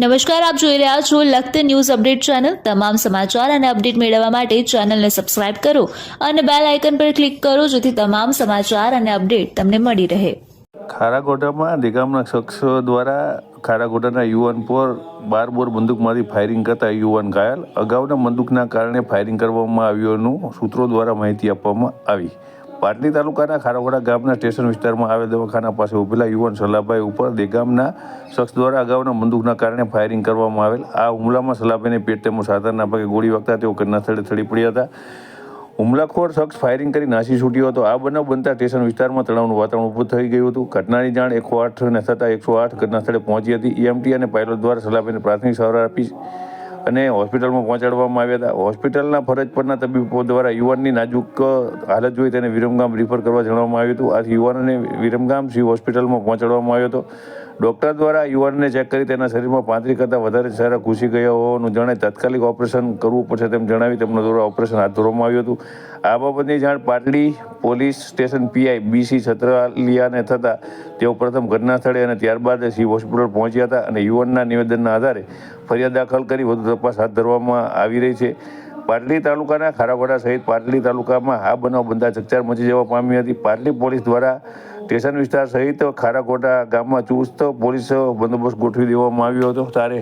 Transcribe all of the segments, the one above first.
નમસ્કાર, આપ જોઈ રહ્યા છો લખત ન્યૂઝ અપડેટ ચેનલ. તમામ સમાચાર અને અપડેટ મેળવવા માટે ચેનલને સબસ્ક્રાઇબ કરો અને બેલ આઇકન પર ક્લિક કરો જેથી તમામ સમાચાર અને અપડેટ તમને મળી રહે. ખારાકોટામાં દેગામના શખ્સો દ્વારા ખારાકોટાના યુવાન પર બાર બોર બંદૂકમાંથી ફાયરિંગ કરતા યુવાન ઘાયલ. અગાઉના બંદૂકના કારણે ફાયરિંગ કરવામાં આવ્યુંનું સૂત્રો દ્વારા માહિતી આપવામાં આવી. પાટલી તાલુકાના ખારાગોટા ગામના સ્ટેશન વિસ્તારમાં આવેલ દવાખાના પાસે ઉભેલા યુવાન સલાભાઈ ઉપર દેગામના શખ્સ દ્વારા અગાઉના બંદૂકના કારણે ફાયરિંગ કરવામાં આવેલ. આ હુમલામાં સલાભાઈને પેટ તેમજ સાધારના ભાગે ગોળી વાગતા તેઓ ઘટના સ્થળે થડી પડ્યા હતા. હુમલાખોર શખ્સ ફાયરિંગ કરી નાસી છૂટ્યો હતો. આ બનાવ બનતા સ્ટેશન વિસ્તારમાં તણાવનું વાતાવરણ ઊભું થઈ ગયું હતું. ઘટનાની જાણ એકસો આઠને થતાં એકસો આઠ ઘટના સ્થળે પહોંચી હતી. ઈએમટી અને પાયલોટ દ્વારા સલાભાઈને પ્રાથમિક સારવાર આપી અને હોસ્પિટલમાં પહોંચાડવામાં આવ્યા હતા. હોસ્પિટલના ફરજ પરના તબીબો દ્વારા યુવાનની નાજુક હાલત જોઈ તેને વિરમગામ રિફર કરવા જણાવવામાં આવ્યું હતું. આથી યુવાનને વિરમગામ સિવિલ હોસ્પિટલમાં પહોંચાડવામાં આવ્યો હતો. ડૉક્ટર દ્વારા યુવાનને ચેક કરી તેના શરીરમાં પાંત્રી કરતાં વધારે સારા ઘૂસી ગયા હોવાનું જણાય તાત્કાલિક ઓપરેશન કરવું પડશે તેમ જણાવી તેમના દ્વારા ઓપરેશન હાથ ધરવામાં આવ્યું હતું. આ બાબતની જાણ Patdi police station PI BC છત્રાલિયાને થતાં તેઓ પ્રથમ ઘટના સ્થળે અને ત્યારબાદ સિવિલ હોસ્પિટલ પહોંચ્યા હતા અને યુવાનના નિવેદનના આધારે ફરિયાદ દાખલ કરી વધુ તપાસ હાથ ધરવામાં આવી રહી છે. પાટલી તાલુકાના ખારાવાડા સહિત પાટલી તાલુકામાં આ બનાવ બંધા ચકચાર મચી જવા પામી હતી. પાટલી પોલીસ દ્વારા સ્ટેશન વિસ્તાર સહિત ખારાકોટા ગામમાં ચુસ્ત પોલીસ બંદોબસ્ત ગોઠવી દેવામાં આવ્યો હતો. ત્યારે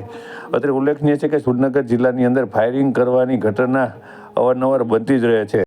અત્રે ઉલ્લેખનીય છે કે સુરનગર જિલ્લાની અંદર ફાયરિંગ કરવાની ઘટના અવારનવાર બનતી જ રહે છે.